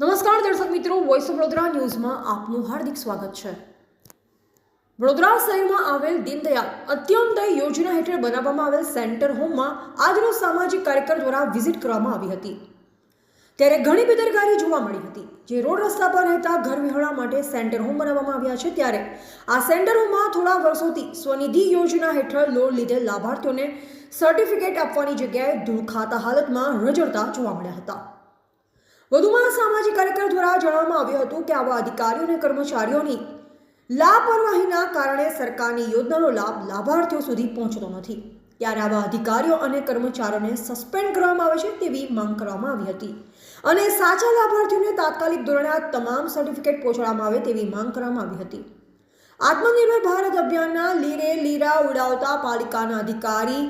વડોદરા ન્યૂઝમાં આપનું હાર્દિક સ્વાગત છે. વડોદરા શહેરમાં આવેલ દીનદયાળ અત્યંતય યોજના હેઠળ બનાવવામાં આવેલ સેન્ટર હોમમાં આજનો સામાજિક કાર્યકર દ્વારા વિઝિટ કરવામાં આવી હતી. ત્યારે ઘણી બેદરકારી જોવા મળી હતી. જે રોડ રસ્તા પર રહેતા ઘર વિહોણા માટે સેન્ટર હોમ બનાવવામાં આવ્યા છે ત્યારે આ સેન્ટર હોમમાં થોડા વર્ષોથી સ્વનિધિ યોજના હેઠળ લોન લીધેલ લાભાર્થીઓને સર્ટિફિકેટ આપવાની જગ્યાએ ધૂળ ખાતા હાલતમાં રજળતા જોવા મળ્યા હતા. વધુમાં સામાજિક કાર્યકર દ્વારા જણાવવામાં આવ્યું હતું કે આવા અધિકારીઓ અને કર્મચારીઓની લાપરવાહીના કારણે સરકારની યોજનાનો લાભ લાભાર્થીઓ સુધી પહોંચતો નથી. ત્યારે આવા અધિકારીઓ અને કર્મચારીઓને સસ્પેન્ડ કરવામાં આવે છે તેવી માંગ કરવામાં આવી હતી. અને સાચા લાભાર્થીઓને તાત્કાલિક ધોરણે આ તમામ સર્ટિફિકેટ પહોંચાડવામાં આવે તેવી માંગ કરવામાં આવી હતી. આત્મનિર્ભર ભારત અભિયાનના લીરે લીરા ઉડાવતા પાલિકાના અધિકારી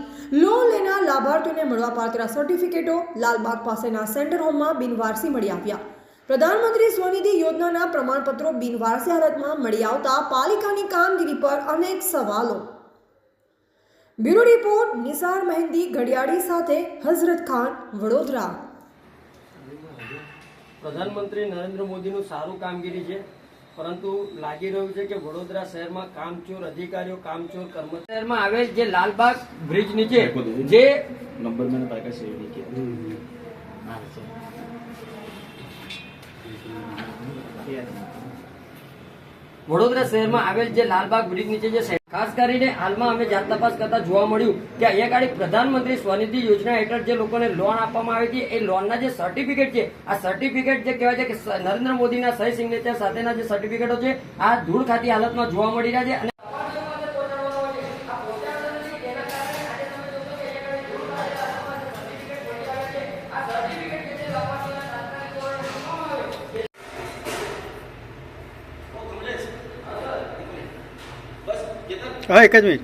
લોન લેનાર લાભાર્થીઓને મળવા પાત્ર સર્ટિફિકેટો લાલબાગ પાસેના સેન્ટર હોમમાં બિનવારસી મળી આવ્યા. પ્રધાનમંત્રી સ્વનિધિ યોજનાના પ્રમાણપત્રો બિનવારસી હાલતમાં મળી આવતા પાલિકાની કામગીરી પર અનેક સવાલો. બ્યુરો રિપોર્ટ, નિસાર મહેંદી ઘડિયાળી સાથે હઝરત ખાન, વડોદરા. પ્રધાનમંત્રી નરેન્દ્ર મોદીનું સારું કામગીરી છે. પરંતુ લાગી રહ્યું છે કે વડોદરા શહેરમાં કામચોર અધિકારીઓ કામચોર કર્મચારી શહેરમાં આવેલ જે લાલબાગ બ્રિજ નીચે જે નંબર મને પ્રકાશ એવી વડોદરા શહેરમાં આવેલ જે લાલબાગ બ્રિજ નીચે જે ખાસ કરીને હાલમાં અમે જાત તપાસ કરતા જોવા મળ્યું કે અહીંયા ગાડી પ્રધાનમંત્રી સ્વનિધિ યોજના હેઠળ જે લોકોને લોન આપવામાં આવે છે એ લોનના જે સર્ટિફિકેટ છે, આ સર્ટિફિકેટ જે કહેવાય છે કે નરેન્દ્ર મોદીના સહી સિગ્નેચર સાથેના જે સર્ટિફિકેટો છે, આ ધૂળ ખાતી હાલતમાં જોવા મળી રહ્યા છે અને هاي كدمي